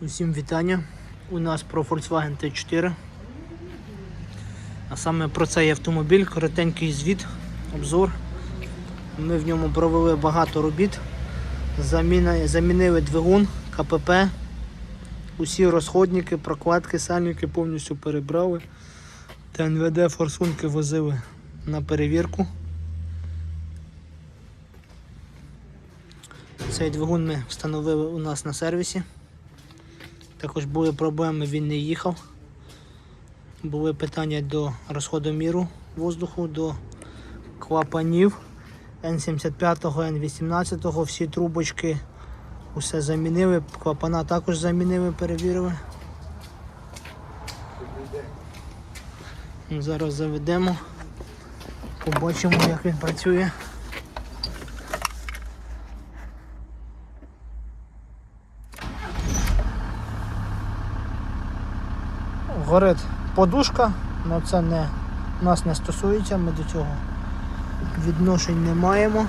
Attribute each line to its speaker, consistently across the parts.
Speaker 1: Усім вітання. У нас про Volkswagen T4. А саме про цей автомобіль, коротенький звіт, обзор. Ми в ньому провели багато робіт. Заміна- замінили двигун, КПП, усі розходники, прокладки, сальники повністю перебрали. ТНВД форсунки возили на перевірку. Цей двигун ми встановили у нас на сервісі. Також були проблеми, він не їхав. Були питання до розходоміру воздуху, до клапанів N75, N18, всі трубочки усе замінили, клапана також замінили, перевірили. Зараз заведемо, побачимо, як він працює. Горить подушка, але це не, нас не стосується, ми до цього відношень не маємо.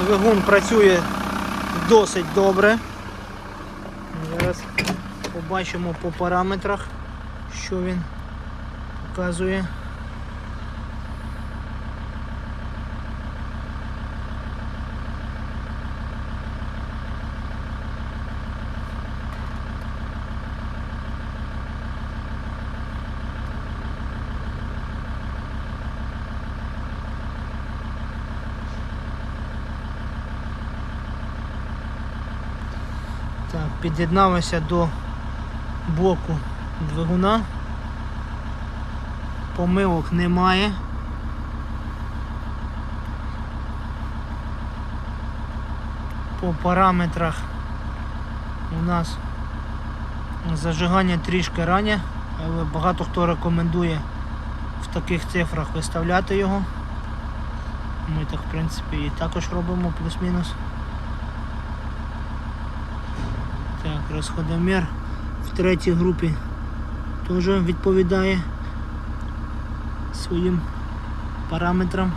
Speaker 1: Двигун працює досить добре. Зараз побачимо по параметрах, що він показує. Так, під'єдналися до блоку двигуна. Помилок немає. По параметрах у нас зажигання трішки раннє, але багато хто рекомендує в таких цифрах виставляти його. Ми так в принципі і також робимо плюс-мінус. Так, розходомір в третій групі теж відповідає своїм параметрам.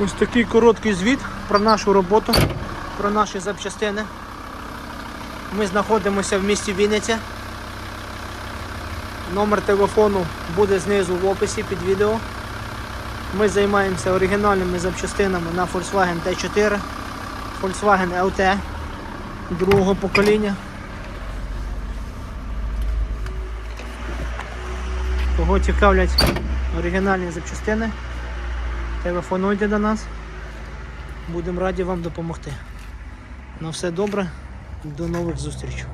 Speaker 1: Ось такий короткий звіт про нашу роботу, про наші запчастини. Ми знаходимося в місті Вінниця. Номер телефону буде знизу в описі під відео. Ми займаємося оригінальними запчастинами на Volkswagen T4, Volkswagen LT другого покоління. Кого цікавлять оригінальні запчастини, телефонуйте до нас. Будемо раді вам допомогти. На все добре, до нових зустрічей.